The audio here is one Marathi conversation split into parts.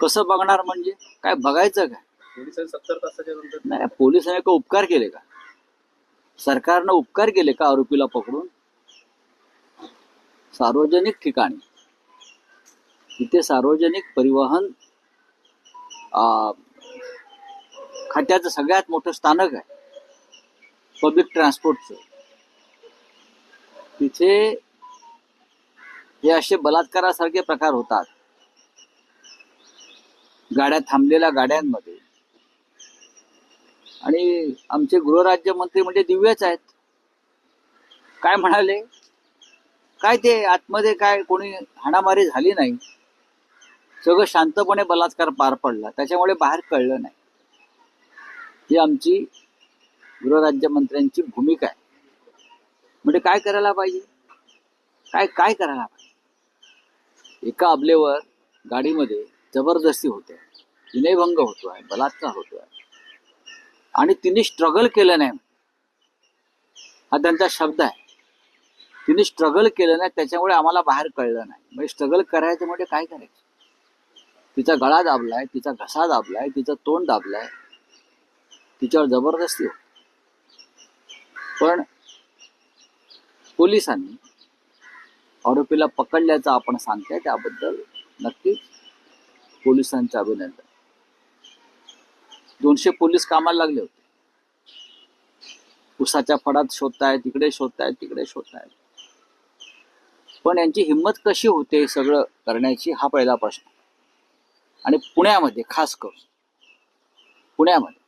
कसं बघणार म्हणजे? काय बघायचं काय? पोलिसांनी सत्तर तासाच्या नंतर नाही पोलिसांनी का उपकार केले का? सरकारनं उपकार केले का आरोपीला पकडून? सार्वजनिक ठिकाणी. तिथे सार्वजनिक परिवहन आ, खात्याचं सगळ्यात मोठं स्थानक आहे. पब्लिक ट्रान्सपोर्टचं तिथे हे असे बलात्कारासारखे प्रकार होतात. गाड्या थांबलेल्या गाड्यांमध्ये. आणि आमचे गृहराज्यमंत्री म्हणजे दिव्यच आहेत. काय म्हणाले? काय ते आतमध्ये काय कोणी हाणामारी झाली नाही? सगळं शांतपणे बलात्कार पार पडला. त्याच्यामुळे बाहेर कळलं नाही. ही आमची गृहराज्यमंत्र्यांची भूमिका आहे. म्हणजे काय करायला पाहिजे? काय काय करायला पाहिजे? एका अबलेवर गाडीमध्ये जबरदस्ती होते विनयभंग होतोय बलात्कार होतोय आणि तिने स्ट्रगल केलं नाही. हा त्यांचा शब्द आहे. तिने स्ट्रगल केलं नाही त्याच्यामुळे आम्हाला बाहेर कळलं नाही. म्हणजे स्ट्रगल करायचं म्हणजे काय करायचं? तिचा गळा दाबलाय तिचा घसा दाबलाय तिचं तोंड दाबलाय. तिच्यावर जबरदस्ती होती. पण पोलिसांनी आरोपीला पकडल्याचं आपण सांगताय त्याबद्दल नक्कीच पोलिसांचं अभिनंदन. दोनशे पोलीस कामाला लागले होते. उसाच्या फडात शोधतायत तिकडे शोधतायत तिकडे शोधतायत. पण यांची हिंमत कशी होते सगळं करण्याची हा पहिला प्रश्न. आणि पुण्यामध्ये खास करून पुण्यामध्ये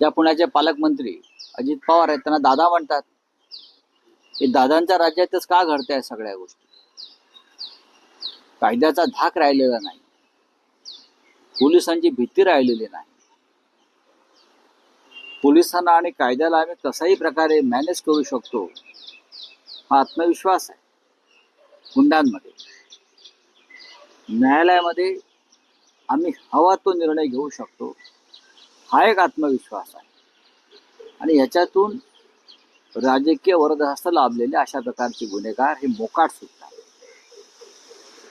त्या पुण्याचे पालकमंत्री अजित पवार आहेत त्यांना दादा म्हणतात हे दादांच्या राज्यातच का घडताय सगळ्या गोष्टी? कायद्याचा धाक राहिलेला नाही. पोलिसांची भीती राहिलेली नाही. पोलिसांना आणि कायद्याला आम्ही कसाही प्रकारे मॅनेज करू शकतो हा आत्मविश्वास आहे. गुंडांमध्ये न्यायालयामध्ये आम्ही हवा तो निर्णय घेऊ शकतो हा एक आत्मविश्वास आहे. आणि ह्याच्यातून राजकीय वरदहस्त लाभलेले अशा प्रकारचे गुन्हेगार हे मोकाट सुटतात.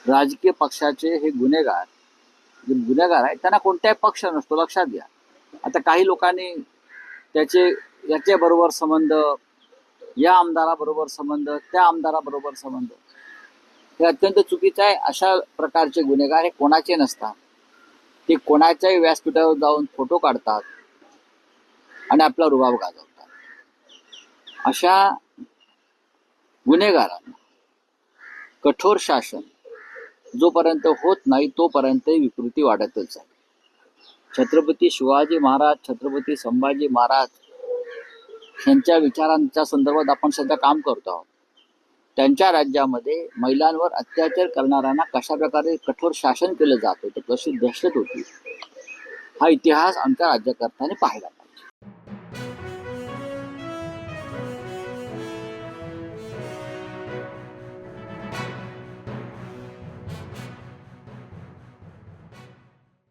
राजकीय पक्षाचे हे गुन्हेगार जे गुन्हेगार आहेत त्यांना कोणताही पक्ष नसतो लक्षात घ्या. आता काही लोकांनी त्याचे याच्याबरोबर संबंध या आमदाराबरोबर संबंध त्या आमदाराबरोबर संबंध हे अत्यंत चुकीचं आहे. अशा प्रकारचे गुन्हेगार हे कोणाचे नसतात. ते कोणाच्याही व्यासपीठावर जाऊन फोटो काढतात आणि आपला रुबाब गाजवतात. अशा गुन्हेगारांना कठोर शासन जोपर्यंत होत नाही तोपर्यंत विकृती वाढतच आहे. छत्रपती शिवाजी महाराज छत्रपती संभाजी महाराज यांच्या विचारांच्या संदर्भात आपण सध्या काम करतो आहोत. त्यांच्या राज्यामध्ये महिलांवर अत्याचार करणाऱ्यांना कशा प्रकारे कठोर शासन केलं जात होतं कशी दहशत होती हा इतिहास आमच्या राज्यकर्त्याने पाहिला